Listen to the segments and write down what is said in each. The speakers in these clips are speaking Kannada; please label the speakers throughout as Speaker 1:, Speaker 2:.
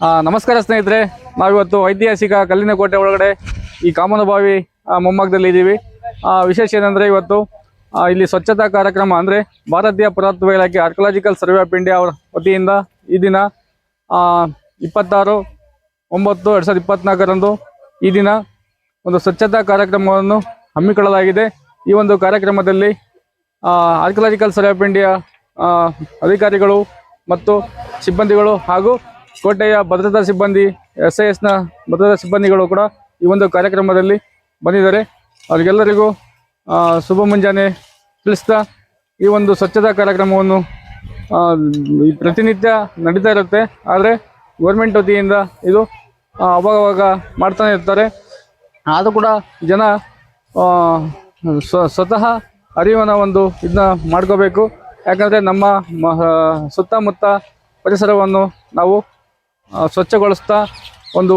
Speaker 1: ನಮಸ್ಕಾರ ಸ್ನೇಹಿತರೆ, ನಾವಿವತ್ತು ಐತಿಹಾಸಿಕ ಕಲ್ಲಿನ ಕೋಟೆ ಒಳಗಡೆ ಈ ಕಾಮನಬಾವಿ ಮೊಮ್ಮಗದಲ್ಲಿ ಇದ್ದೀವಿ. ವಿಶೇಷ ಏನಂದರೆ ಇವತ್ತು ಇಲ್ಲಿ ಸ್ವಚ್ಛತಾ ಕಾರ್ಯಕ್ರಮ ಅಂದರೆ ಭಾರತೀಯ ಪುರಾತತ್ವ ಇಲಾಖೆ ಆರ್ಕಲಾಜಿಕಲ್ ಸರ್ವೆ ಆಫ್ ಇಂಡಿಯಾ ಅವರ ವತಿಯಿಂದ ಈ ದಿನ ಇಪ್ಪತ್ತಾರು, ಒಂಬತ್ತು, ಎರಡು ಸಾವಿರದ ಇಪ್ಪತ್ನಾಲ್ಕರಂದು ಈ ದಿನ ಒಂದು ಸ್ವಚ್ಛತಾ ಕಾರ್ಯಕ್ರಮವನ್ನು ಹಮ್ಮಿಕೊಳ್ಳಲಾಗಿದೆ. ಈ ಒಂದು ಕಾರ್ಯಕ್ರಮದಲ್ಲಿ ಆರ್ಕಲಾಜಿಕಲ್ ಸರ್ವೆ ಆಫ್ ಇಂಡಿಯಾ ಅಧಿಕಾರಿಗಳು ಮತ್ತು ಸಿಬ್ಬಂದಿಗಳು ಹಾಗೂ ಕೋಟೆಯ ಭದ್ರತಾ ಸಿಬ್ಬಂದಿ ಎಸ್ ಐ ಎಸ್ನ ಭದ್ರತಾ ಸಿಬ್ಬಂದಿಗಳು ಕೂಡ ಈ ಒಂದು ಕಾರ್ಯಕ್ರಮದಲ್ಲಿ ಬಂದಿದ್ದಾರೆ. ಅವರಿಗೆಲ್ಲರಿಗೂ ಶುಭ ಮುಂಜಾನೆ ತಿಳಿಸ್ತಾ ಈ ಒಂದು ಸ್ವಚ್ಛತಾ ಕಾರ್ಯಕ್ರಮವನ್ನು ಪ್ರತಿನಿತ್ಯ ನಡೀತಾ ಇರುತ್ತೆ. ಆದರೆ ಗೌರ್ಮೆಂಟ್ ವತಿಯಿಂದ ಇದು ಅವಾಗವಾಗ ಮಾಡ್ತಾನೆ ಇರ್ತಾರೆ. ಆದರೂ ಕೂಡ ಜನ ಸ್ವ ಸ್ವತಃ ಅರಿವನ್ನು ಒಂದು ಇದನ್ನ ಮಾಡ್ಕೋಬೇಕು. ಯಾಕಂದರೆ ನಮ್ಮ ಸುತ್ತಮುತ್ತ ಪರಿಸರವನ್ನು ನಾವು ಸ್ವಚ್ಛಗೊಳಿಸ್ತಾ ಒಂದು,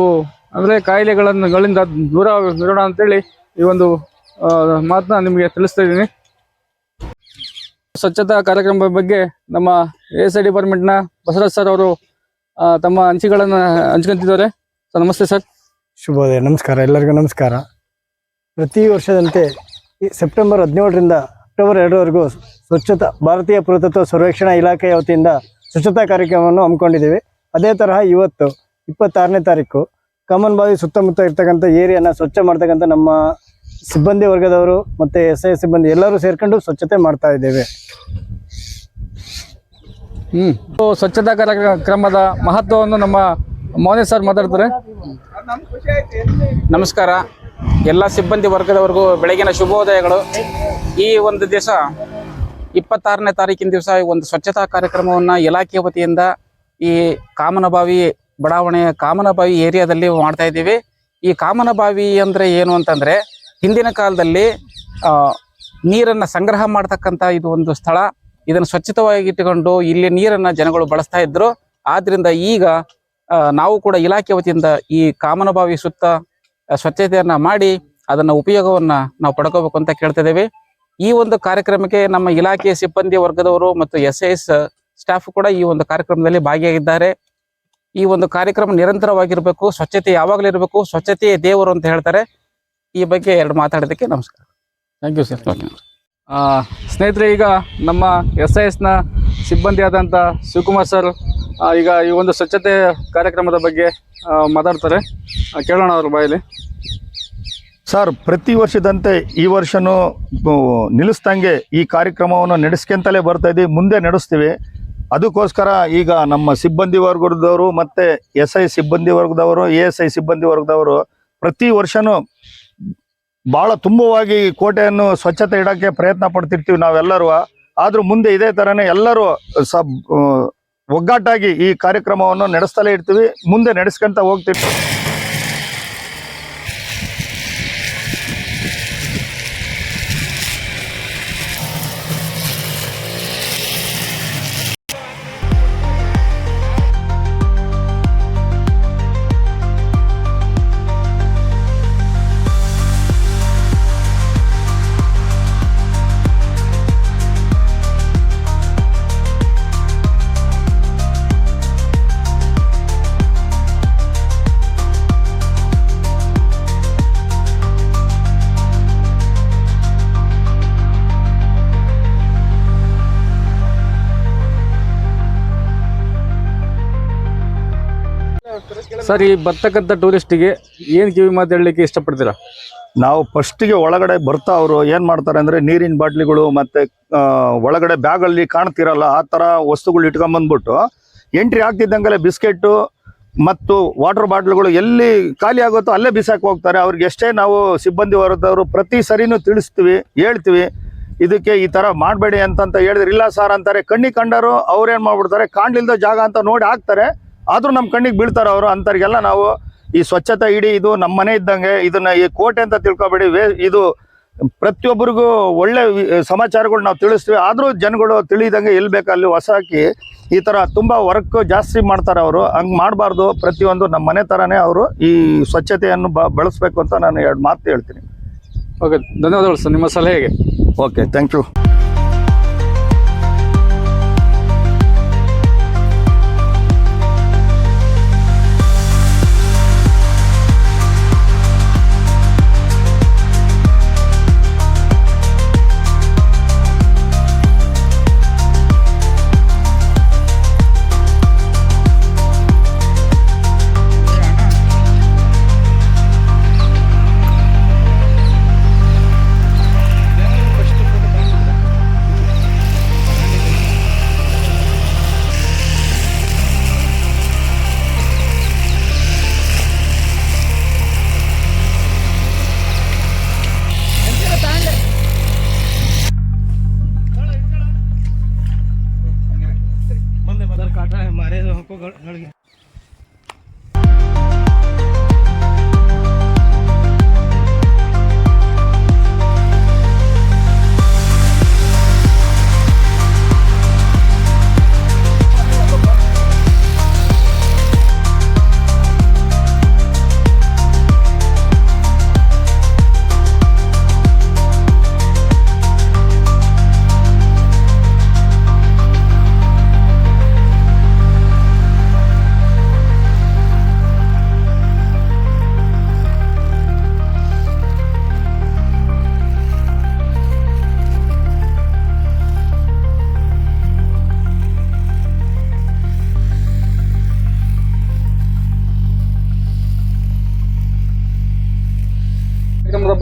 Speaker 1: ಅಂದರೆ ಕಾಯಿಲೆಗಳನ್ನು ಗಳಿಂದ ದೂರ ಇರೋಣ ಅಂತೇಳಿ ಈ ಒಂದು ಮಾತನ್ನ ನಿಮಗೆ ತಿಳಿಸ್ತಾ ಇದ್ದೀನಿ. ಸ್ವಚ್ಛತಾ ಕಾರ್ಯಕ್ರಮದ ಬಗ್ಗೆ ನಮ್ಮ ಎ ಎಸ್ ಐ ಡಿಪಾರ್ಟ್ಮೆಂಟ್ನ ಬಸವರಾಜ್ ಸರ್ ಅವರು ತಮ್ಮ ಅಂಚಿಗಳನ್ನು ಹಂಚ್ಕೊಂತಿದ್ದಾರೆ. ಸರ್, ನಮಸ್ತೆ ಸರ್.
Speaker 2: ಶುಭೋದಯ, ನಮಸ್ಕಾರ, ಎಲ್ಲರಿಗೂ ನಮಸ್ಕಾರ. ಪ್ರತಿ ವರ್ಷದಂತೆ ಈ ಸೆಪ್ಟೆಂಬರ್ ಹದಿನೇಳರಿಂದ ಅಕ್ಟೋಬರ್ ಎರಡರವರೆಗೂ ಸ್ವಚ್ಛತಾ, ಭಾರತೀಯ ಪುರಾತತ್ವ ಸರ್ವೇಕ್ಷಣಾ ಇಲಾಖೆಯ ವತಿಯಿಂದ ಸ್ವಚ್ಛತಾ ಕಾರ್ಯಕ್ರಮವನ್ನು ಹಮ್ಮಿಕೊಂಡಿದ್ದೀವಿ. ಅದೇ ತರಹ ಇವತ್ತು ಇಪ್ಪತ್ತಾರನೇ ತಾರೀಕು. ಕಾಮನ್ ಬಾವಿ ಸುತ್ತಮುತ್ತ ಇರ್ತಕ್ಕಂಥ ಏರಿಯಾನ ಸ್ವಚ್ಛ ಮಾಡ್ತಕ್ಕಂಥ ನಮ್ಮ ಸಿಬ್ಬಂದಿ ವರ್ಗದವರು ಮತ್ತು ಎಸ್ ಐ ಸಿಬ್ಬಂದಿ ಎಲ್ಲರೂ ಸೇರ್ಕೊಂಡು ಸ್ವಚ್ಛತೆ ಮಾಡ್ತಾ ಇದ್ದೇವೆ.
Speaker 1: ಹ್ಮ್. ಸ್ವಚ್ಛತಾ ಕಾರ್ಯಕ್ರಮದ ಮಹತ್ವವನ್ನು ನಮ್ಮ ಮೌನೇಶ್ ಸರ್ ಮಾತಾಡ್ತಾರೆ.
Speaker 3: ನಮಸ್ಕಾರ. ಎಲ್ಲ ಸಿಬ್ಬಂದಿ ವರ್ಗದವರೆಗೂ ಬೆಳಗಿನ ಶುಭೋದಯಗಳು. ಈ ಒಂದು ದಿವಸ ಇಪ್ಪತ್ತಾರನೇ ತಾರೀಕಿನ ದಿವಸ ಒಂದು ಸ್ವಚ್ಛತಾ ಕಾರ್ಯಕ್ರಮವನ್ನು ಇಲಾಖೆ ವತಿಯಿಂದ ಈ ಕಾಮನಬಾವಿ ಬಡಾವಣೆಯ ಕಾಮನಬಾವಿ ಏರಿಯಾದಲ್ಲಿ ಮಾಡ್ತಾ ಇದ್ದೀವಿ. ಈ ಕಾಮನಬಾವಿ ಅಂದರೆ ಏನು ಅಂತಂದರೆ ಹಿಂದಿನ ಕಾಲದಲ್ಲಿ ನೀರನ್ನು ಸಂಗ್ರಹ ಮಾಡ್ತಕ್ಕಂಥ ಇದು ಒಂದು ಸ್ಥಳ. ಇದನ್ನು ಸ್ವಚ್ಛತವಾಗಿ ಇಟ್ಟುಕೊಂಡು ಇಲ್ಲಿ ನೀರನ್ನು ಜನಗಳು ಬಳಸ್ತಾ ಇದ್ರು. ಆದ್ದರಿಂದ ಈಗ ನಾವು ಕೂಡ ಇಲಾಖೆ ವತಿಯಿಂದ ಈ ಕಾಮನಬಾವಿ ಸುತ್ತ ಸ್ವಚ್ಛತೆಯನ್ನು ಸ್ವಚ್ಛತೆಯನ್ನ ಮಾಡಿ ಅದನ್ನು ಉಪಯೋಗವನ್ನ ನಾವು ಪಡ್ಕೋಬೇಕು ಅಂತ ಕೇಳ್ತಿದ್ದೇವೆ ಈ ಒಂದು ಕಾರ್ಯಕ್ರಮಕ್ಕೆ ನಮ್ಮ ಇಲಾಖೆಯ ಸಿಬ್ಬಂದಿ ವರ್ಗದವರು ಮತ್ತು ಎಸ್ ಎಸ್ ಸ್ಟಾಫ್ ಕೂಡ ಈ ಒಂದು ಕಾರ್ಯಕ್ರಮದಲ್ಲಿ ಭಾಗಿಯಾಗಿದ್ದಾರೆ. ಈ ಒಂದು ಕಾರ್ಯಕ್ರಮ ನಿರಂತರವಾಗಿರಬೇಕು ಸ್ವಚ್ಛತೆ ಯಾವಾಗಲೂ ಇರಬೇಕು ಸ್ವಚ್ಛತೆಯೇ ದೇವರು ಅಂತ ಹೇಳ್ತಾರೆ. ಈ ಬಗ್ಗೆ ಎರಡು ಮಾತಾಡೋದಕ್ಕೆ ನಮಸ್ಕಾರ.
Speaker 1: ಥ್ಯಾಂಕ್ ಯು ಸರ್ ಸ್ನೇಹಿತರೆ ಈಗ ನಮ್ಮ ಎಸ್ ಐ ಎಸ್ನ ಸಿಬ್ಬಂದಿ ಆದಂಥ ಶಿವಕುಮಾರ್ ಸರ್ ಈಗ ಈ ಒಂದು ಸ್ವಚ್ಛತೆ ಕಾರ್ಯಕ್ರಮದ ಬಗ್ಗೆ ಮಾತಾಡ್ತಾರೆ. ಕೇಳೋಣ ಅವ್ರ ಬಾಯಲ್ಲಿ.
Speaker 4: ಸರ್ ಪ್ರತಿ ವರ್ಷದಂತೆ ಈ ವರ್ಷನೂ ನಿಲ್ಲಿಸ್ದಂಗೆ ಈ ಕಾರ್ಯಕ್ರಮವನ್ನು ನಡೆಸ್ಕೊಂತಲೇ ಬರ್ತಾ ಇದ್ದೀವಿ ಮುಂದೆ ನಡೆಸ್ತೀವಿ. ಅದಕ್ಕೋಸ್ಕರ ಈಗ ನಮ್ಮ ಸಿಬ್ಬಂದಿ ವರ್ಗದವರು ಮತ್ತು ಎಸ್ ಐ ಸಿಬ್ಬಂದಿ ವರ್ಗದವರು ಎ ಎಸ್ ಐ ಸಿಬ್ಬಂದಿ ವರ್ಗದವರು ಪ್ರತಿ ವರ್ಷನೂ ಭಾಳ ತುಂಬವಾಗಿ ಕೋಟೆಯನ್ನು ಸ್ವಚ್ಛತೆ ಇಡೋಕ್ಕೆ ಪ್ರಯತ್ನ ಪಡ್ತಿರ್ತೀವಿ ನಾವೆಲ್ಲರೂ. ಆದರೂ ಮುಂದೆ ಇದೇ ಥರನೇ ಎಲ್ಲರೂ ಸಬ್ ಒಗ್ಗಟ್ಟಾಗಿ ಈ ಕಾರ್ಯಕ್ರಮವನ್ನು ನಡೆಸ್ತಲೇ ಇರ್ತೀವಿ, ಮುಂದೆ ನಡೆಸ್ಕೊಂತ ಹೋಗ್ತಿರ್ತೀವಿ.
Speaker 1: ಸರ್ ಈ ಬರ್ತಕ್ಕಂಥ ಟೂರಿಸ್ಟಿಗೆ ಏನು ಕಿವಿ ಮಾತು ಹೇಳಲಿಕ್ಕೆ ಇಷ್ಟಪಡ್ತೀರಾ?
Speaker 4: ನಾವು ಫಸ್ಟಿಗೆ ಒಳಗಡೆ ಬರ್ತಾ ಅವರು ಏನು ಮಾಡ್ತಾರೆ ಅಂದರೆ ನೀರಿನ ಬಾಟ್ಲಿಗಳು ಮತ್ತು ಒಳಗಡೆ ಬ್ಯಾಗಲ್ಲಿ ಕಾಣ್ತಿರಲ್ಲ, ಆ ಥರ ವಸ್ತುಗಳು ಇಟ್ಕೊಂಬಂದ್ಬಿಟ್ಟು ಎಂಟ್ರಿ ಆಗ್ತಿದ್ದಂಗೆಲ್ಲ ಬಿಸ್ಕೆಟ್ಟು ಮತ್ತು ವಾಟರ್ ಬಾಟ್ಲ್ಗಳು ಎಲ್ಲಿ ಖಾಲಿ ಆಗುತ್ತೋ ಅಲ್ಲೇ ಬಿಸಾಕಿ ಹೋಗ್ತಾರೆ. ಅವ್ರಿಗೆ ಎಷ್ಟೇ ನಾವು ಸಿಬ್ಬಂದಿ ವರ್ಗದವರು ಪ್ರತಿ ಸರಿನೂ ತಿಳಿಸ್ತೀವಿ, ಹೇಳ್ತೀವಿ, ಇದಕ್ಕೆ ಈ ಥರ ಮಾಡಬೇಡಿ ಅಂತಂತ ಹೇಳಿದ್ರೆ. ಇಲ್ಲ ಸರ್ ಅಂತಾರೆ. ಕಣ್ಣಿ ಕಂಡರು ಅವ್ರೇನು ಮಾಡ್ಬಿಡ್ತಾರೆ, ಕಾಣ್ಲಿಲ್ದ ಜಾಗ ಅಂತ ನೋಡಿ ಹಾಕ್ತಾರೆ. ಆದರೂ ನಮ್ಮ ಕಣ್ಣಿಗೆ ಬೀಳ್ತಾರೆ ಅವರು ಅಂಥವ್ರಿಗೆಲ್ಲ ನಾವು ಈ ಸ್ವಚ್ಛತೆ ಇಡೀ ಇದು ನಮ್ಮ ಮನೆ ಇದ್ದಂಗೆ ಇದನ್ನ ಈ ಕೋಟೆ ಅಂತ ತಿಳ್ಕೊಬೇಡಿ. ವೇ ಇದು ಪ್ರತಿಯೊಬ್ಬರಿಗೂ ಒಳ್ಳೆ ವಿ- ಸಮಾಚಾರಗಳು ನಾವು ತಿಳಿಸ್ತೀವಿ. ಆದರೂ ಜನಗಳು ತಿಳಿದಂಗೆ ಎಲ್ಲಿ ಬೇಕು ಅಲ್ಲಿ ಹೊಸ ಹಾಕಿ ಈ ಥರ ತುಂಬ ವರ್ಕ್ ಜಾಸ್ತಿ ಮಾಡ್ತಾರೆ ಅವರು. ಹಂಗೆ ಮಾಡಬಾರ್ದು. ಪ್ರತಿಯೊಂದು ನಮ್ಮ ಮನೆ ಥರನೇ ಅವರು ಈ ಸ್ವಚ್ಛತೆಯನ್ನು ಬ ಬಳಸಬೇಕು ಅಂತ ನಾನು ಎರಡು ಮಾತು ಹೇಳ್ತೀನಿ.
Speaker 1: ಓಕೆ ಧನ್ಯವಾದಗಳು ಸರ್. ನಿಮ್ಮ ಸಲಹೆಗೆ.
Speaker 4: Okay thank you.
Speaker 1: ನೋಡಿ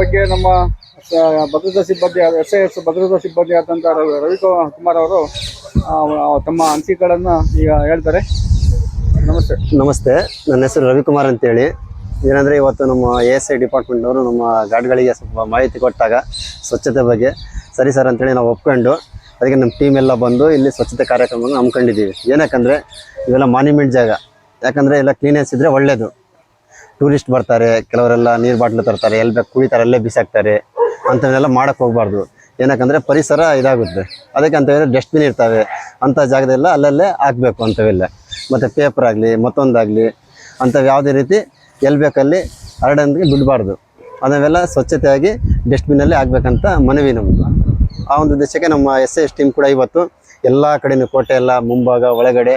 Speaker 1: ಬಗ್ಗೆ ನಮ್ಮ ಭದ್ರತಾ ಸಿಬ್ಬಂದಿ ಎಸ್ ಐ ಎಸ್ ಭದ್ರತಾ ಸಿಬ್ಬಂದಿ ಆದಂಥ ರವಿ ಕುಮಾರ್ ಅವರು ತಮ್ಮ ಅನಿಸಿಕೆಗಳನ್ನು ಈಗ ಹೇಳ್ತಾರೆ. ನಮಸ್ತೆ.
Speaker 5: ನಮಸ್ತೆ. ನನ್ನ ಹೆಸರು ರವಿಕುಮಾರ್ ಅಂತೇಳಿ. ಏನಂದರೆ ಇವತ್ತು ನಮ್ಮ ಎ ಎಸ್ ಐ ಡಿಪಾರ್ಟ್ಮೆಂಟ್ನವರು ನಮ್ಮ ಗಾರ್ಡ್ಗಳಿಗೆ ಸ್ವಲ್ಪ ಮಾಹಿತಿ ಕೊಟ್ಟಾಗ ಸ್ವಚ್ಛತೆ ಬಗ್ಗೆ. ಸರಿ ಸರ್ ಅಂತೇಳಿ ನಾವು ಒಪ್ಕೊಂಡು ಅದಕ್ಕೆ ನಮ್ಮ ಟೀಮ್ ಎಲ್ಲ ಬಂದು ಇಲ್ಲಿ ಸ್ವಚ್ಛತೆ ಕಾರ್ಯಕ್ರಮವನ್ನು ಹಮ್ಕೊಂಡಿದ್ದೀವಿ ಏನಕ್ಕಂದರೆ ಇವೆಲ್ಲ ಮಾನ್ಯುಮೆಂಟ್ ಜಾಗ. ಯಾಕಂದರೆ ಎಲ್ಲ ಕ್ಲೀನೆಸ್ ಇದ್ದರೆ ಒಳ್ಳೆಯದು ಟೂರಿಸ್ಟ್ ಬರ್ತಾರೆ, ಕೆಲವರೆಲ್ಲ ನೀರು ಬಾಟ್ಲು ತರ್ತಾರೆ, ಎಲ್ಲಿ ಬೇಕು ಕುಡಿತಾರೆ, ಅಲ್ಲೇ ಬಿಸಾಕ್ತಾರೆ ಅಂಥವನ್ನೆಲ್ಲ ಮಾಡೋಕ್ಕೆ ಹೋಗ್ಬಾರ್ದು. ಏನಕ್ಕಂದರೆ ಪರಿಸರ ಇದಾಗುತ್ತೆ. ಅದಕ್ಕೆ ಅಂತೇಳಿ ಡಸ್ಟ್ಬಿನ್ ಇರ್ತವೆ. ಅಂಥ ಜಾಗದೆಲ್ಲ ಅಲ್ಲಲ್ಲೇ ಹಾಕಬೇಕು ಅಂಥವೆಲ್ಲ ಮತ್ತು ಪೇಪರ್ ಆಗಲಿ, ಮತ್ತೊಂದಾಗಲಿ ಅಂಥವು ಯಾವುದೇ ರೀತಿ ಎಲ್ಲಿ ಬೇಕಲ್ಲಿ ಹರಡೋದಕ್ಕೆ ಬಿಡಬಾರ್ದು. ಅದನ್ನೆಲ್ಲ ಸ್ವಚ್ಛತೆಯಾಗಿ ಡಸ್ಟ್ಬಿನಲ್ಲಿ ಹಾಕ್ಬೇಕಂತ ಮನವಿ ನಮ್ಮದು ಆ ಒಂದು ಉದ್ದೇಶಕ್ಕೆ ನಮ್ಮ ಎಸ್ ಎಸ್ ಟೀಮ್ ಕೂಡ ಇವತ್ತು ಎಲ್ಲ ಕಡೆನೂ ಕೋಟೆ ಎಲ್ಲ, ಮುಂಭಾಗ, ಒಳಗಡೆ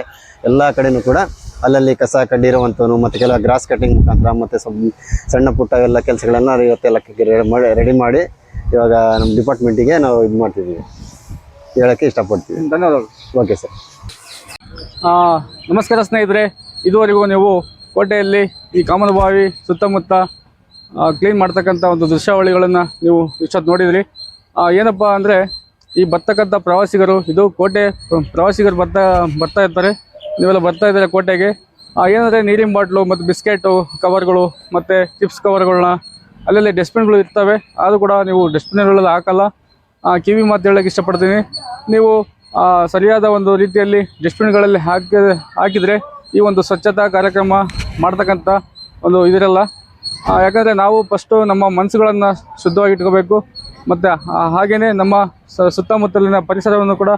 Speaker 5: ಎಲ್ಲ ಕಡೆಯೂ ಕೂಡ ಅಲ್ಲಲ್ಲಿ ಕಸ ಕಡ್ಡಿ ಇರುವಂಥವನು ಮತ್ತು ಕೆಲವು ಗ್ರಾಸ್ ಕಟ್ಟಿಂಗ್ ಮುಖಾಂತರ ಮತ್ತು ಸ್ವಲ್ಪ ಸಣ್ಣ ಪುಟ್ಟ ಎಲ್ಲ ಕೆಲಸಗಳನ್ನು ಇವತ್ತೆಲ್ಲ ರೆಡಿ ಮಾಡಿ ರೆಡಿ ಮಾಡಿ ಇವಾಗ ನಮ್ಮ ಡಿಪಾರ್ಟ್ಮೆಂಟಿಗೆ ನಾವು ಇದು ಮಾಡ್ತಿದ್ದೀವಿ ಹೇಳೋಕ್ಕೆ ಇಷ್ಟಪಡ್ತೀವಿ.
Speaker 1: ಧನ್ಯವಾದಗಳು.
Speaker 5: ಓಕೆ ಸರ್
Speaker 1: ನಮಸ್ಕಾರ ಸ್ನೇಹಿತರೆ. ಇದುವರೆಗೂ ನೀವು ಕೋಟೆಯಲ್ಲಿ ಈ ಕಾಮನಬಾವಿ ಸುತ್ತಮುತ್ತ ಕ್ಲೀನ್ ಮಾಡ್ತಕ್ಕಂಥ ಒಂದು ದೃಶ್ಯಾವಳಿಗಳನ್ನು ನೀವು ಇಷ್ಟೊತ್ತು ನೋಡಿದ್ರಿ. ಏನಪ್ಪ ಅಂದರೆ ಈ ಬರ್ತಕ್ಕಂಥ ಪ್ರವಾಸಿಗರು ಇದು ಕೋಟೆ ಪ್ರವಾಸಿಗರು ಬರ್ತಾ ಬರ್ತಾ ಇರ್ತಾರೆ. ನೀವೆಲ್ಲ ಬರ್ತಾ ಇದ್ದೀರಾ ಕೋಟೆಗೆ? ಏನಂದರೆ ನೀರಿನ ಬಾಟ್ಲು ಮತ್ತು ಬಿಸ್ಕೆಟು, ಕವರ್ಗಳು ಮತ್ತು ಚಿಪ್ಸ್ ಕವರ್ಗಳನ್ನ ಅಲ್ಲಲ್ಲಿ ಡಸ್ಟ್ಬಿನ್ಗಳು ಇರ್ತವೆ. ಆದರೂ ಕೂಡ ನೀವು ಡಸ್ಟ್ಬಿನ್ಗಳಲ್ಲಿ ಹಾಕಲ್ಲ. ಕಿವಿ ಮಾತು ಹೇಳೋಕ್ಕೆ ಇಷ್ಟಪಡ್ತೀನಿ. ನೀವು ಸರಿಯಾದ ಒಂದು ರೀತಿಯಲ್ಲಿ ಡಸ್ಟ್ಬಿನ್ಗಳಲ್ಲಿ ಹಾಕಿ, ಹಾಕಿದರೆ ಈ ಒಂದು ಸ್ವಚ್ಛತಾ ಕಾರ್ಯಕ್ರಮ ಮಾಡ್ತಕ್ಕಂಥ ಒಂದು ಇದಿರಲ್ಲ. ಯಾಕಂದರೆ ನಾವು ಫಸ್ಟು ನಮ್ಮ ಮನಸ್ಸುಗಳನ್ನು ಶುದ್ಧವಾಗಿ ಇಟ್ಕೋಬೇಕು. ಮತ್ತು ಹಾಗೆಯೇ ನಮ್ಮ ಸುತ್ತಮುತ್ತಲಿನ ಪರಿಸರವನ್ನು ಕೂಡ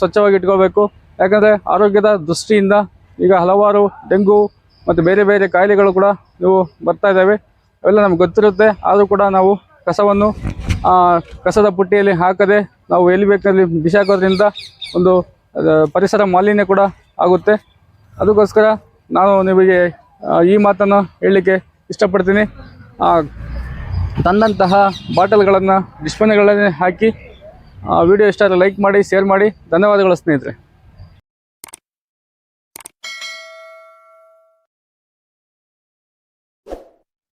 Speaker 1: ಸ್ವಚ್ಛವಾಗಿ ಇಟ್ಕೋಬೇಕು. ಯಾಕಂದರೆ ಆರೋಗ್ಯದ ದೃಷ್ಟಿಯಿಂದ ಈಗ ಹಲವಾರು ಡೆಂಗು ಮತ್ತು ಬೇರೆ ಬೇರೆ ಕಾಯಿಲೆಗಳು ಕೂಡ ಇವು ಬರ್ತಾ ಇದ್ದಾವೆ. ಅವೆಲ್ಲ ನಮ್ಗೆ ಗೊತ್ತಿರುತ್ತೆ. ಆದರೂ ಕೂಡ ನಾವು ಕಸವನ್ನು ಕಸದ ಪುಟ್ಟಿಯಲ್ಲಿ ಹಾಕದೆ ನಾವು ಎಲ್ಲಿ ಬೇಕಲ್ಲಿ ಬಿಸಾಕೋದ್ರಿಂದ ಒಂದು ಪರಿಸರ ಮಾಲಿನ್ಯ ಕೂಡ ಆಗುತ್ತೆ. ಅದಕ್ಕೋಸ್ಕರ ನಾನು ನಿಮಗೆ ಈ ಮಾತನ್ನು ಹೇಳಲಿಕ್ಕೆ ಇಷ್ಟಪಡ್ತೀನಿ. ತಂದಂತಹ ಬಾಟಲ್ಗಳನ್ನು ಡಿಸ್ಪ್ಲೇಗಳಲ್ಲಿ ಹಾಕಿ ವಿಡಿಯೋ ಇಷ್ಟ ಲೈಕ್ ಮಾಡಿ, ಶೇರ್ ಮಾಡಿ. ಧನ್ಯವಾದಗಳು ಸ್ನೇಹಿತರೆ.